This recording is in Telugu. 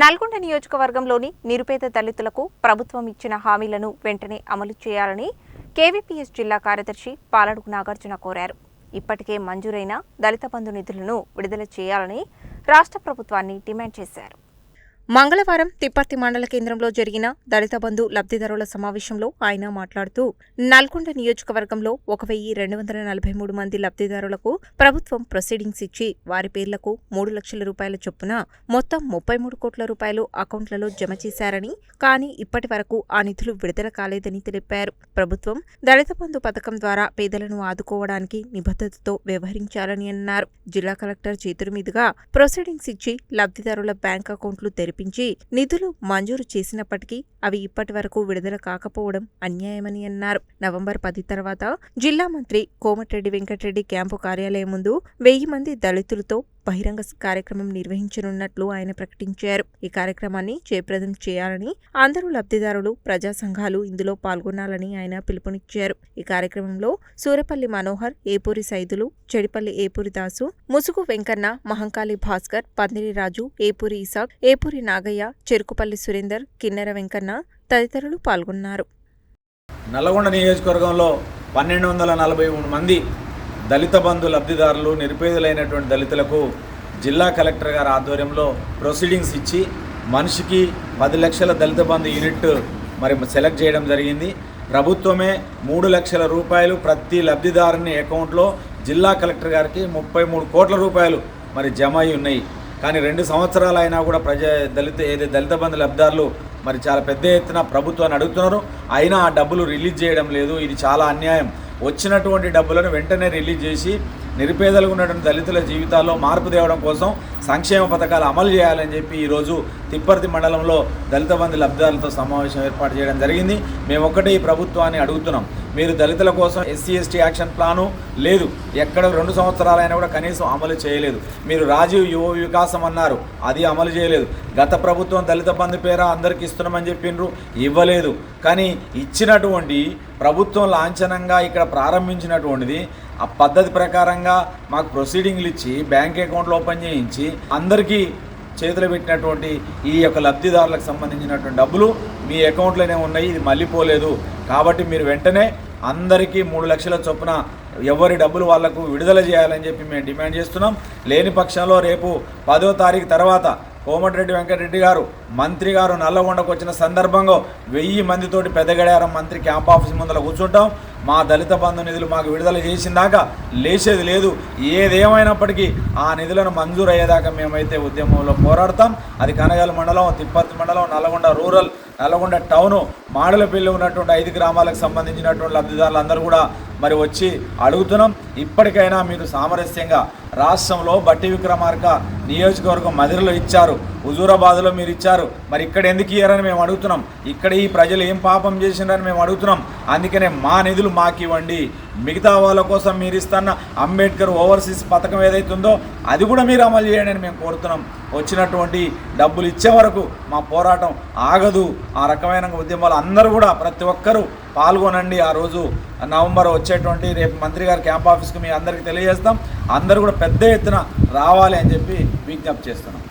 నల్గొండ నియోజకవర్గంలోని నిరుపేద దళితులకు ప్రభుత్వం ఇచ్చిన హామీలను వెంటనే అమలు చేయాలని కేవీపీఎస్ జిల్లా కార్యదర్శి పాలడుగు నాగార్జున కోరారు. ఇప్పటికే మంజూరైన దళిత బంధు నిధులను విడుదల చేయాలని రాష్ట్ర ప్రభుత్వాన్ని డిమాండ్ చేశారు. మంగళవారం తిప్పర్తి మండల కేంద్రంలో జరిగిన దళిత బంధు లబ్ధిదారుల సమావేశంలో ఆయన మాట్లాడుతూ నల్గొండ నియోజకవర్గంలో ఒక వెయ్యి రెండు వందల నలభై మూడు మంది లబ్ధిదారులకు ప్రభుత్వం ప్రొసీడింగ్స్ ఇచ్చి వారి పేర్లకు మూడు లక్షల రూపాయల చొప్పున మొత్తం ముప్పై మూడు కోట్ల రూపాయలు అకౌంట్లలో జమ చేశారని కానీ ఇప్పటి వరకు ఆ నిధులు విడుదల కాలేదని తెలిపారు. ప్రభుత్వం దళిత బంధు పథకం ద్వారా పేదలను ఆదుకోవడానికి నిబద్ధతతో వ్యవహరించాలని అన్నారు. జిల్లా కలెక్టర్ చేతుల మీదుగా ప్రొసీడింగ్స్ ఇచ్చి లబ్ధిదారుల బ్యాంక్ అకౌంట్లు తెరిపించి నిధులు మంజూరు చేసినప్పటికీ అవి ఇప్పటి వరకు విడుదల కాకపోవడం అన్యాయమని అన్నారు. నవంబర్ పది తర్వాత జిల్లా మంత్రి కోమటిరెడ్డి వెంకటరెడ్డి క్యాంపు కార్యాలయం ముందు వెయ్యి మంది దళితులతో బహిరంగ కార్యక్రమం నిర్వహించనున్నట్లు ఆయన ప్రకటించారు. ఈ కార్యక్రమాన్ని జయప్రదం చేయాలని అందరూ లబ్ధిదారులు ప్రజా సంఘాలు ఇందులో పాల్గొనాలని ఆయన పిలుపునిచ్చారు. ఈ కార్యక్రమంలో సూరపల్లి మనోహర్ ఏపూరి సైదులు చెడిపల్లి ఏపూరి దాసు ముసుగు వెంకన్న మహంకాళి భాస్కర్ పందిరి రాజు ఏపూరి ఇసాక్ ఏపూరి నాగయ్య చెరుకుపల్లి సురేందర్ కిన్నెర వెంకన్న తదితరులు పాల్గొన్నారు. నల్గొండ నియోజకవర్గంలో పన్నెండు వందల నలభై మూడు మంది దళిత బంధు లబ్ధిదారులు నిరుపేదలైనటువంటి దళితులకు జిల్లా కలెక్టర్ గారి ఆధ్వర్యంలో ప్రొసీడింగ్స్ ఇచ్చి మనిషికి పది లక్షల దళిత బంధు యూనిట్ మరి సెలెక్ట్ చేయడం జరిగింది. ప్రభుత్వమే మూడు లక్షల రూపాయలు ప్రతి లబ్ధిదారుని అకౌంట్లో జిల్లా కలెక్టర్ గారికి ముప్పై మూడు కోట్ల రూపాయలు మరి జమ అయి ఉన్నాయి. కానీ రెండు సంవత్సరాలు అయినా కూడా ప్రజా దళిత ఏదైతే దళిత బంధు లబ్ధారులు మరి చాలా పెద్ద ఎత్తున ప్రభుత్వాన్ని అడుగుతున్నారు. అయినా ఆ డబ్బులు రిలీజ్ చేయడం లేదు. ఇది చాలా అన్యాయం. వచ్చినటువంటి డబ్బులను వెంటనే రిలీజ్ చేసి నిరుపేదలకు ఉన్నటువంటి దళితుల జీవితాల్లో మార్పు తేవడం కోసం సంక్షేమ పథకాలు అమలు చేయాలని చెప్పి ఈరోజు తిప్పర్తి మండలంలో దళిత బంధు లబ్ధిదారులతో సమావేశం ఏర్పాటు చేయడం జరిగింది. మేము ఒక్కటే ఈ ప్రభుత్వాన్ని అడుగుతున్నాం. మీరు దళితుల కోసం ఎస్సీ ఎస్టీ యాక్షన్ ప్లాను లేదు. ఎక్కడ రెండు సంవత్సరాలైనా కూడా కనీసం అమలు చేయలేదు. మీరు రాజీవ్ యువ వికాసం అన్నారు. అది అమలు చేయలేదు. గత ప్రభుత్వం దళిత బంధు పేర అందరికి ఇస్తున్నామని చెప్పిండ్రు ఇవ్వలేదు. కానీ ఇచ్చినటువంటి ప్రభుత్వం లాంఛనంగా ఇక్కడ ప్రారంభించినటువంటిది ఆ పద్ధతి ప్రకారంగా మాకు ప్రొసీడింగ్లు ఇచ్చి బ్యాంక్ అకౌంట్లు ఓపెన్ చేయించి అందరికీ చేతులు పెట్టినటువంటి ఈ యొక్క లబ్ధిదారులకు సంబంధించినటువంటి డబ్బులు మీ అకౌంట్లోనే ఉన్నాయి ఇది మళ్ళీ పోలేదు. కాబట్టి మీరు వెంటనే అందరికీ మూడు లక్షల చొప్పున ఎవరి డబ్బులు వాళ్ళకు విడుదల చేయాలని చెప్పి మేము డిమాండ్ చేస్తున్నాం. లేని పక్షంలో రేపు పదో తారీఖు తర్వాత కోమటిరెడ్డి వెంకటరెడ్డి గారు మంత్రి గారు నల్లగొండకు వచ్చిన సందర్భంగా వెయ్యి మందితోటి పెద్దగడారం మంత్రి క్యాంప్ ఆఫీస్ ముందర కూర్చుంటాం. మా దళిత బంధు నిధులు మాకు విడుదల చేసిందాక లేచేది లేదు. ఏదేమైనప్పటికీ ఆ నిధులను మంజూరు అయ్యేదాకా మేమైతే ఉద్యమంలో పోరాడతాం. అది కనగల మండలం తిప్పర్తి మండలం నల్లగొండ రూరల్ నల్లగొండ టౌను మాడలపల్లి ఉన్నటువంటి ఐదు గ్రామాలకు సంబంధించినటువంటి లబ్ధిదారులు అందరూ కూడా మరి వచ్చి అడుగుతున్నాం. ఇప్పటికైనా మీరు సామరస్యంగా రాష్ట్రంలో బట్టి విక్రమార్క నియోజకవర్గం మదిరలో ఇచ్చారు హుజూరాబాద్లో మీరు ఇచ్చారు. మరి ఇక్కడ ఎందుకు ఇయ్యారని మేము అడుగుతున్నాం. ఇక్కడ ఈ ప్రజలు ఏం పాపం చేసిండ్రని మేము అడుగుతున్నాం. అందుకనే మా నిధులు మాకు ఇవ్వండి. మిగతా వాళ్ళ కోసం మీరు ఇస్తున్న అంబేద్కర్ ఓవర్సీస్ పథకం ఏదైతుందో అది కూడా మీరు అమలు చేయండి అని మేము కోరుతున్నాం. వచ్చినటువంటి డబ్బులు ఇచ్చే వరకు మా పోరాటం ఆగదు. ఆ రకమైన ఉద్యమాలు అందరూ కూడా ప్రతి ఒక్కరూ పాల్గొనండి. ఆ రోజు నవంబర్ వచ్చేటువంటి రేపు మంత్రి గారి క్యాంప్ ఆఫీస్కి మీ అందరికీ తెలియజేస్తాం. అందరూ కూడా పెద్ద ఎత్తున రావాలి అని చెప్పి విజ్ఞప్తి చేస్తున్నాం.